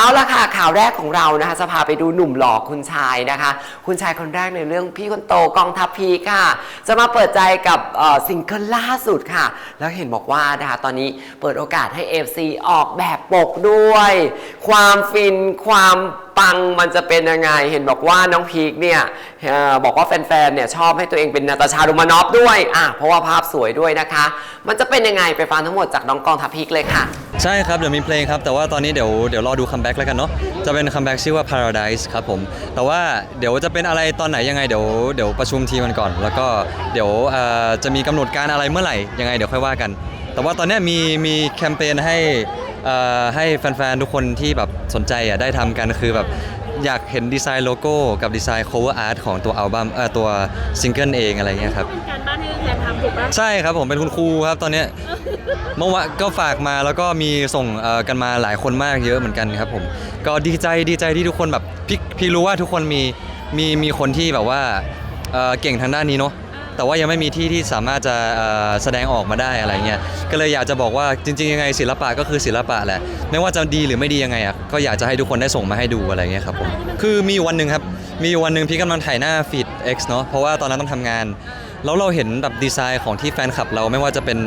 เอาละค่ะข่าวแรกของเรานะคะจะพาไปดูหนุ่มหล่อคุณชายนะคะ คุณชายคนแรกในเรื่องพี่คนโตกองทัพพีค่ะ จะมาเปิดใจกับซิงเกิลล่าสุดค่ะ แล้วเห็นบอกว่านะคะตอนนี้เปิดโอกาสให้ FC ออกแบบปกด้วย ความฟินความ ปังมันจะเป็นยังไง เห็นบอกว่าน้องพีคเนี่ยเอ่อบอกว่าแฟนๆเนี่ยชอบให้ตัวเองเป็นนาตาชาดูมานอฟด้วยอะเพราะว่าภาพสวยด้วยนะคะ มันจะเป็นยังไงไปฟังทั้งหมดจากน้องกองทัพพีคเลยค่ะ ใช่ครับ เดี๋ยวมีเพลงครับ แต่ว่าตอนนี้เดี๋ยวเดี๋ยวรอดูคัมแบ็กแล้วกันเนาะจะเป็นคัมแบ็กชื่อว่า Paradise ครับผม แต่ว่าเดี๋ยวจะเป็นอะไรตอนไหนยังไงเดี๋ยวเดี๋ยวประชุมทีมกันก่อน แล้วก็เดี๋ยวเอ่อจะมีกำหนดการอะไรเมื่อไหร่ยังไงเดี๋ยวค่อยว่ากัน แต่ว่าตอนเนี้ยมีมีแคมเปญให้ ให้แฟนๆ ทุกคนที่แบบสนใจอะได้ทำกันคือแบบอยากเห็นดีไซน์โลโก้กับดีไซน์ cover art ของตัวอัลบั้มเอ่อตัวซิงเกิลเองอะไรเงี้ยครับ เป็นการบ้านให้แฟนทำถูกปะใช่ครับผมเป็นคุณครูครับตอนเนี้ยเมื่อวานก็ฝากมาแล้วก็มีส่งเอ่อกันมาหลายคนมากเยอะเหมือนกันครับผม ก็ดีใจดีใจที่ทุกคนแบบพี่พี่รู้ว่าทุกคนมีมีมีคนที่แบบว่าเอ่อเก่งทางด้านนี้เนาะ แต่ว่ายังไม่มีที่ที่สามารถจะแสดงออกมาได้อะไรเงี้ยก็เลยอยากจะบอกว่าจริง ๆ ยังไงศิลปะก็คือศิลปะแหละ ไม่ว่าจะดีหรือไม่ดียังไงอะก็อยากจะให้ทุกคนได้ส่งมาให้ดูอะไรเงี้ยครับผมคือมีวันหนึ่งครับมีวันหนึ่งพี่กำลังถ่ายหน้าฟีด X เนาะเพราะว่าตอนนั้นต้องทำงานแล้วเราเห็นแบบดีไซน์ของที่แฟนคลับเราไม่ว่าจะเป็น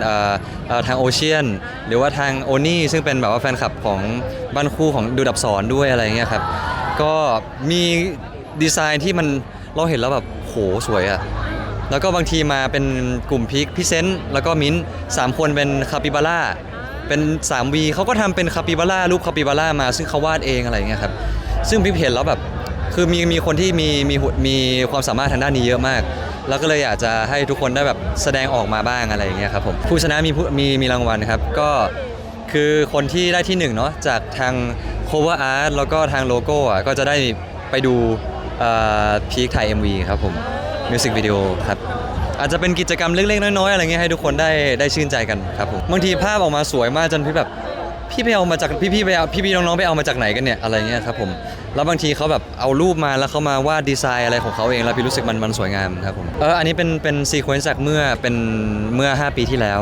ทางโอเชียนหรือว่าทางโอนี่ซึ่งเป็นแบบว่าแฟนคลับของบ้านคู่ของดูดับสอนด้วยอะไรเงี้ยครับก็มีดีไซน์ที่มันเราเห็นแล้วแบบโหสวยอะ แล้วก็บางทีมาเป็นกลุ่มพิกพิเซนต์แล้วก็มิ้นท์สามคนเป็นคาปิบาร่าเป็น 3V เขาก็ทำเป็นคาปิบาร่ารูปคาปิบาร่ามาซึ่งเขาวาดเองอะไรเงี้ยครับ ซึ่งพี่เห็นแล้วแบบ คือมีมีคนที่มีมีหุมีความสามารถทางด้านนี้เยอะมาก แล้วก็เลยอยากจะให้ทุกคนได้แบบแสดงออกมาบ้างอะไรอย่างเงี้ยครับผมผู้ชนะมีผู้มีมีรางวัลครับ ก็คือคนที่ได้ที่หนึ่งเนาะจากทาง cover art แล้วก็ทางโลโก้อะก็จะได้ไปดูพีคถ่าย MV ครับผม มิวสิกวิดีโอครับอาจจะเป็นกิจกรรมเล็กๆน้อยๆอะไรเงี้ยให้ทุกคนได้ได้ชื่นใจกันครับผมบางทีภาพออกมาสวยมากจนพี่แบบ พี่ไปเอามาจากพี่พี่ไปเอาพี่พี่น้องๆไปเอามาจากไหนกันเนี่ยอะไรเงี้ยครับผมแล้วบางทีเขาแบบเอารูปมาแล้วเขามาวาดดีไซน์อะไรของเขาเองแล้วพี่รู้สึกมันมันสวยงามครับผมเอออันนี้เป็นเป็นซีเควนซ์จากเมื่อเป็นเมื่อ 5 ปีที่แล้ว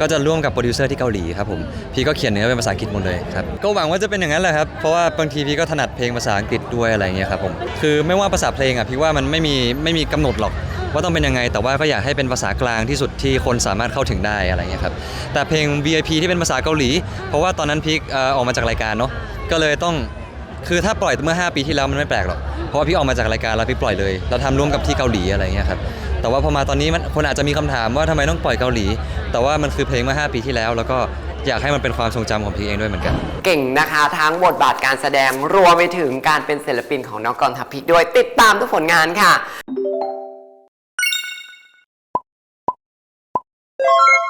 ก็จะร่วมกับโปรดิวเซอร์ที่เกาหลีครับผมพี่ก็เขียนเนื้อเป็นภาษาอังกฤษหมดเลยครับก็หวังว่าจะเป็นอย่างนั้นแหละครับเพราะว่าบางทีพี่ก็ถนัดเพลงภาษาอังกฤษด้วยอะไรเงี้ยครับผมคือไม่ว่าภาษาเพลงอะพี่ว่ามันไม่มีไม่มีกำหนดหรอก ว่าต้องเป็นยังไง แต่ว่าก็อยากให้เป็นภาษากลางที่สุดที่คนสามารถเข้าถึงได้อะไรเงี้ยครับแต่เพลง VIP ที่เป็นภาษาเกาหลี เพราะว่าตอนนั้นพีคเอ่อออกมาจากรายการเนาะก็เลยต้องคือถ้าปล่อยเมื่อ 5 ปีที่แล้วมันไม่แปลกหรอกเพราะว่าพี่ออกมาจากรายการแล้วพี่ปล่อยเลย เราทำร่วมกับที่เกาหลีอะไรเงี้ยครับแต่ว่าพอมาตอนนี้มันคนอาจจะมีคำถามว่าทำไมต้องปล่อยเกาหลี แต่ว่ามันคือเพลงเมื่อ 5 ปีที่แล้ว แล้วก็อยากให้มันเป็นความทรงจำของพีคเองด้วยเหมือนกัน เก่งนะคะ ทั้งบทบาทการแสดงรวมไปถึงการเป็นศิลปินของน้องกรทัพพิกด้วย ติดตามทุกผลงานค่ะ you